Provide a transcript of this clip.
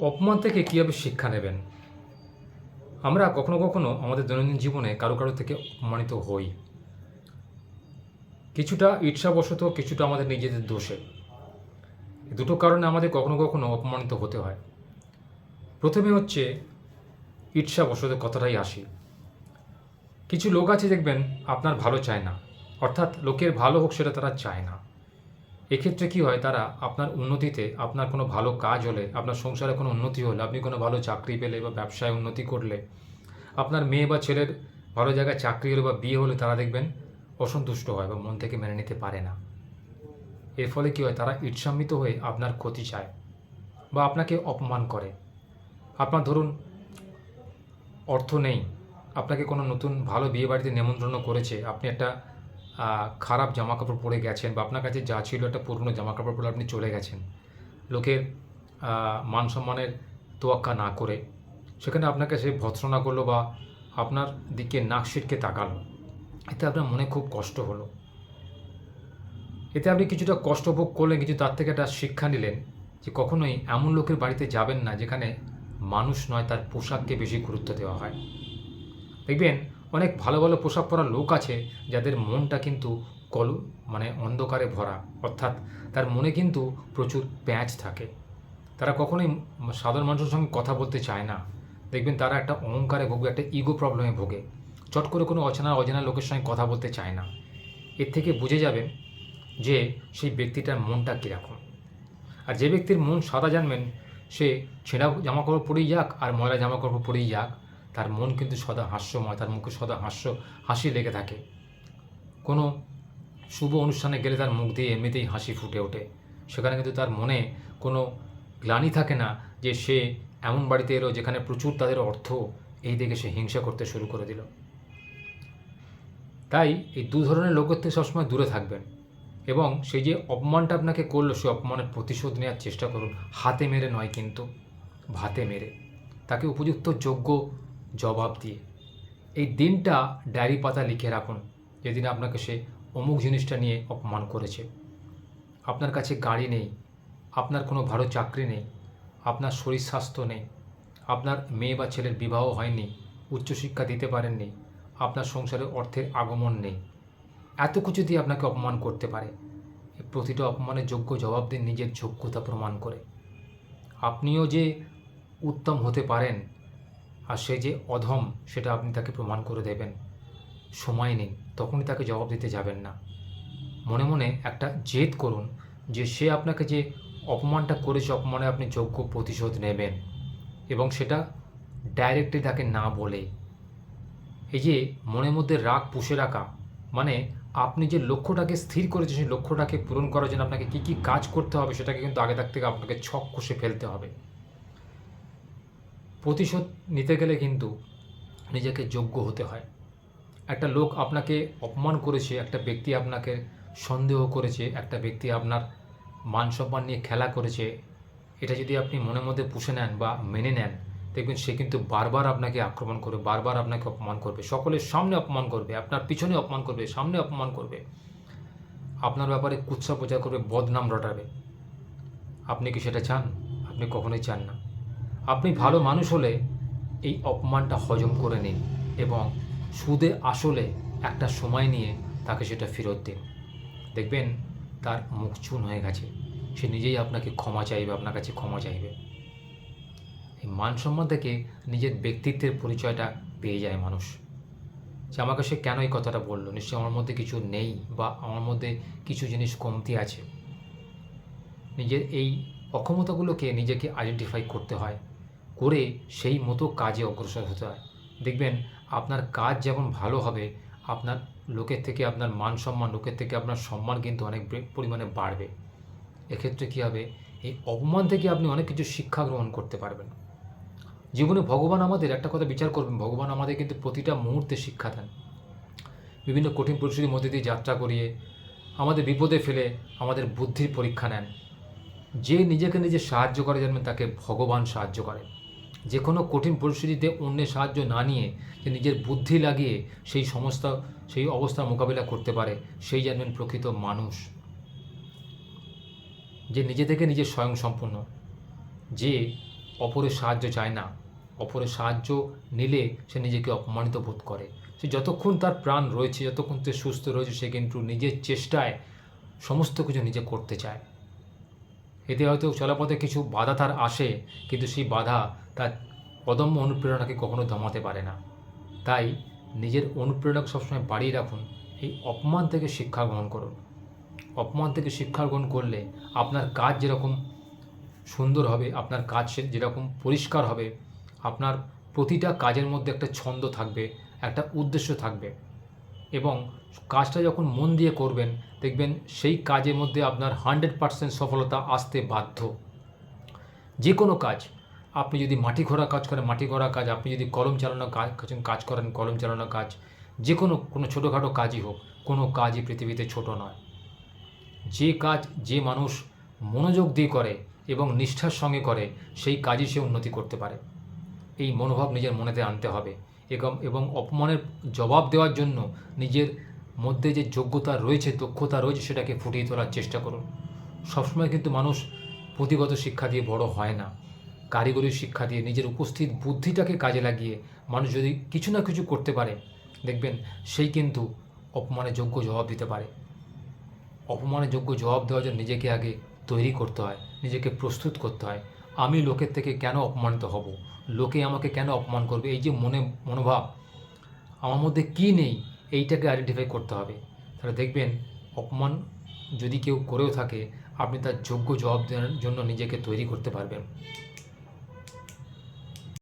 অপমান থেকে কীভাবে শিক্ষা নেবেন? আমরা কখনো কখনো আমাদের দৈনন্দিন জীবনে কারও কারও থেকে অপমানিত হই। কিছুটা ঈর্ষাবশত কিছুটা আমাদের নিজেদের দোষে। দুটো কারণে আমাদের কখনো কখনো অপমানিত হতে হয়। প্রথমে হচ্ছে ঈর্ষাবশত কথাটাই আসি কিছু লোক আছে দেখবেন, আপনার ভালো চায় না। অর্থাৎ লোকের ভালো হোক সেটা তারা চায় না। এক্ষেত্রে কি হয়, তারা আপনার উন্নতিতে আপনার কোনো ভালো কাজ হলে, আপনার সংসারে কোনো উন্নতি হলে, আপনি কোনো ভালো চাকরি পেলে বা ব্যবসায় উন্নতি করলে, আপনার মেয়ে বা ছেলের ভালো জায়গায় চাকরি হলে বা বিয়ে হলে তারা দেখবেন অসন্তুষ্ট হয় বা মন থেকে মেনে নিতে পারে না। এর ফলে কী হয়, তারা ঈর্ষান্বিত হয়ে আপনার ক্ষতি চায় বা আপনাকে অপমান করে। আপনার ধরুন, অর্থ নেই, আপনাকে কোনো নতুন ভালো বিয়ে বাড়িতে নেমন্ত্রণ করেছে, আপনি একটা খারাপ জামা কাপড় পরে গেছেন বা আপনার কাছে যা ছিল একটা পুরনো জামা কাপড় পরে আপনি চলে গেছেন, লোকের মান সম্মানের তোয়াক্কা না করে সেখানে আপনাকে সে ভৎসনা করল বা আপনার দিকে নাক সিটকে তাকালো। এতে আপনার মনে খুব কষ্ট হলো। এতে আপনি কিছুটা কষ্ট ভোগ করলেন, কিছু তার থেকে একটা শিক্ষা নিলেন যে কখনোই এমন লোকের বাড়িতে যাবেন না যেখানে মানুষ নয়, তার পোশাককে বেশি গুরুত্ব দেওয়া হয়। দেখবেন অনেক ভালো ভালো পোশাক পরা লোক আছে যাদের মনটা কিন্তু কলু মানে অন্ধকারে ভরা। অর্থাৎ তার মনে কিন্তু প্রচুর প্যাঁচ থাকে। তারা কখনোই সাধারণ মানুষের সঙ্গে কথা বলতে চায় না। দেখবেন তারা একটা অহংকারে ভোগে, একটা ইগো প্রবলেমে ভোগে। চট করে কোনো অচেনা, অজানা লোকের সঙ্গে কথা বলতে চায় না। এর থেকে বুঝে যাবেন যে সেই ব্যক্তিটার মনটা কীরকম। আর যে ব্যক্তির মন সাদা জানবেন, সে ছেঁড়া জামাকাপড় পরেই যাক আর ময়লা জামা কাপড় পরেই যাক। তার মন কিন্তু সদা হাস্যময়, তার মুখে সদা হাস্য, হাসি লেগে থাকে। কোনো শুভ অনুষ্ঠানে গেলে তার মুখ দিয়ে এমনিতেই হাসি ফুটে ওঠে। সেখানে কিন্তু তার মনে কোনো গ্লানি থাকে না যে সে এমন বাড়িতে এলো যেখানে প্রচুর তাদের অর্থ এই দেখে সে হিংসা করতে শুরু করে দিল। তাই এই দু ধরনের লোকের থেকে সবসময় দূরে থাকবেন এবং সেই যে অপমানটা আপনাকে করল সেই অপমানের প্রতিশোধ নেওয়ার চেষ্টা করুন। হাতে মেরে নয় কিন্তু, ভাতে মেরে। তাকে উপযুক্ত যোগ্য জবাব দিয়ে। এই দিনটা ডায়েরি পাতা লিখে রাখুন, যেদিন আপনাকে সে অমুক জিনিসটা নিয়ে অপমান করেছে। আপনার কাছে গাড়ি নেই, আপনার কোনো ভালো চাকরি নেই, আপনার শরীর স্বাস্থ্য নেই, আপনার মেয়ে বা ছেলের বিবাহ হয়নি, উচ্চশিক্ষা দিতে পারেননি, আপনার সংসারে অর্থের আগমন নেই। এত কিছু দিয়ে আপনাকে অপমান করতে পারে। প্রতিটা অপমানের যোগ্য জবাব দিন নিজের যোগ্যতা প্রমাণ করে। আপনিও যে উত্তম হতে পারেন আর সে যে অধম, সেটা আপনি তাকে প্রমাণ করে দেবেন। সময় নেই, তখনই তাকে জবাব দিতে যাবেন না। মনে মনে একটা জেদ করুন যে সে আপনাকে যে অপমানটা করেছে, অপমানে আপনি যোগ্য প্রতিশোধ নেবেন এবং সেটা ডাইরেক্টলি তাকে না বলে। এই যে মনের মধ্যে রাগ পুষে রাখা মানে আপনি যে লক্ষ্যটাকে স্থির করেছেন, সেই লক্ষ্যটাকে পূরণ করার জন্য আপনাকে কী কী কাজ করতে হবে, সেটাকে কিন্তু আগে থাক থেকে আপনাকে ছক কষে ফেলতে হবে। প্রতিশোধ নিতে গেলে কিন্তু নিজেকে যোগ্য হতে হয়। একটা লোক আপনাকে অপমান করেছে, একটা ব্যক্তি আপনাকে সন্দেহ করেছে, একটা ব্যক্তি আপনার মান সম্মান নিয়ে খেলা করেছে, এটা যদি আপনি মনের মধ্যে পুষে নেন বা মেনে নেন, দেখবেন সে কিন্তু বারবার আপনাকে আক্রমণ করবে, বারবার আপনাকে অপমান করবে। সকলের সামনে অপমান করবে, আপনার পিছনে অপমান করবে, সামনে অপমান করবে। আপনার ব্যাপারে কুৎসা প্রচার করবে, বদনাম রটাবে। আপনি কি সেটা চান? আপনি কখনোই চান না। আপনি ভালো মানুষ হলে এই অপমানটা হজম করে নিন এবং সুদে আসলে একটা সময় নিয়ে তাকে সেটা ফেরত দিন। দেখবেন তার মুখ চুন হয়ে গেছে। সে নিজেই আপনাকে ক্ষমা চাইবে, আপনার কাছে ক্ষমা চাইবে। এই মান সম্মান থেকে নিজের ব্যক্তিত্বের পরিচয়টা পেয়ে যায় মানুষ। যে আমাকে সে কেন এই কথাটা বলল? নিশ্চয়ই আমার মধ্যে কিছু নেই বা আমার মধ্যে কিছু জিনিস কমতি আছে। নিজের এই অক্ষমতাগুলোকে নিজেকে আইডেন্টিফাই করতে হয়। করে সেই মতো কাজে অগ্রসর হতে হয়। দেখবেন, আপনার কাজ যেমন ভালো হবে, আপনার লোকের থেকে আপনার মান সম্মান, লোকের থেকে আপনার সম্মান কিন্তু অনেক পরিমাণে বাড়বে। এক্ষেত্রে কী হবে? এই অপমান থেকে আপনি অনেক কিছু শিক্ষা গ্রহণ করতে পারবেন। জীবনে ভগবান আমাদের, একটা কথা বিচার করবেন, ভগবান আমাদের কিন্তু প্রতিটা মুহূর্তে শিক্ষা দেন। বিভিন্ন কঠিন পরিস্থিতির মধ্যে দিয়ে যাত্রা করিয়ে, আমাদের বিপদে ফেলে আমাদের বুদ্ধির পরীক্ষা নেন। যে নিজেকে নিজে সাহায্য করে জানবেন, তাকে ভগবান সাহায্য করে। যে কোনো কঠিন পরিস্থিতিতে অন্যের সাহায্য না নিয়ে যে নিজের বুদ্ধি লাগিয়ে সেই সমস্ত, সেই অবস্থার মোকাবিলা করতে পারে, সেই জানবেন প্রকৃত মানুষ। যে নিজে থেকে নিজে স্বয়ং সম্পূর্ণ যে অপরের সাহায্য চায় না, অপরের সাহায্য নিলে সে নিজেকে অপমানিত বোধ করে। সে যতক্ষণ তার প্রাণ রয়েছে, যতক্ষণ সে সুস্থ রয়েছে, সে কিন্তু নিজের চেষ্টায় সমস্ত কিছু নিজে করতে চায়। এতে হয়তো চলাপথে কিছু বাধা তার আসে, কিন্তু সেই বাধা তার অদম্য অনুপ্রেরণাকে কখনো দমাতে পারে না। তাই নিজের অনুপ্রেরণাকে সবসময় বাড়িয়ে রাখুন, এই অপমান থেকে শিক্ষা গ্রহণ করুন। অপমান থেকে শিক্ষা গ্রহণ করলে আপনার কাজ যেরকম সুন্দর হবে, আপনার কাজ যেরকম পরিষ্কার হবে, আপনার প্রতিটা কাজের মধ্যে একটা ছন্দ থাকবে, একটা উদ্দেশ্য থাকবে। এবং কাজটা যখন মন দিয়ে করবেন, দেখবেন সেই কাজের মধ্যে আপনার হান্ড্রেড পার্সেন্ট সফলতা আসতে বাধ্য। যে কোনো কাজ, আপনি যদি মাটি ঘোরা কাজ করেন, মাটি ঘোরা কাজ, আপনি যদি কলম চালানো কাজ কাজ করেন, কলম চালানো কাজ, যে কোনো কোনো ছোটোখাটো কাজই হোক, কোনো কাজই পৃথিবীতে ছোট নয়। যে কাজ যে মানুষ মনোযোগ দিয়ে করে এবং নিষ্ঠার সঙ্গে করে, সেই কাজই সে উন্নতি করতে পারে। এই মনোভাব নিজের মনেতে আনতে হবে। এবং অপমানের জবাব দেওয়ার জন্য নিজের মধ্যে যে যোগ্যতা রয়েছে, দক্ষতা রয়েছে, সেটাকে ফুটিয়ে তোলার চেষ্টা করুন। সবসময় কিন্তু মানুষ পুঁথিগত শিক্ষা দিয়ে বড় হয় না। কারিগরি শিক্ষা দিয়ে নিজের উপস্থিত বুদ্ধিটাকে কাজে লাগিয়ে মানুষ যদি কিছু না কিছু করতে পারে, দেখবেন সেই কিন্তু অপমানের যোগ্য জবাব দিতে পারে। অপমানের যোগ্য জবাব দেওয়ার জন্য নিজেকে আগে তৈরি করতে হয়, নিজেকে প্রস্তুত করতে হয়। আমি লোকের থেকে কেন অপমানিত হব? লোকে আমাকে কেন অপমান করবে? এই যে মনে, মনোভাব, আমার মধ্যে কী নেই? এইটাকে আইডেন্টিফাই করতে হবে। তাহলে দেখবেন, অপমান যদি কেউ করেও থাকে, আপনি তার যোগ্য জবাব দেওয়ার জন্য নিজেকে তৈরি করতে পারবেন।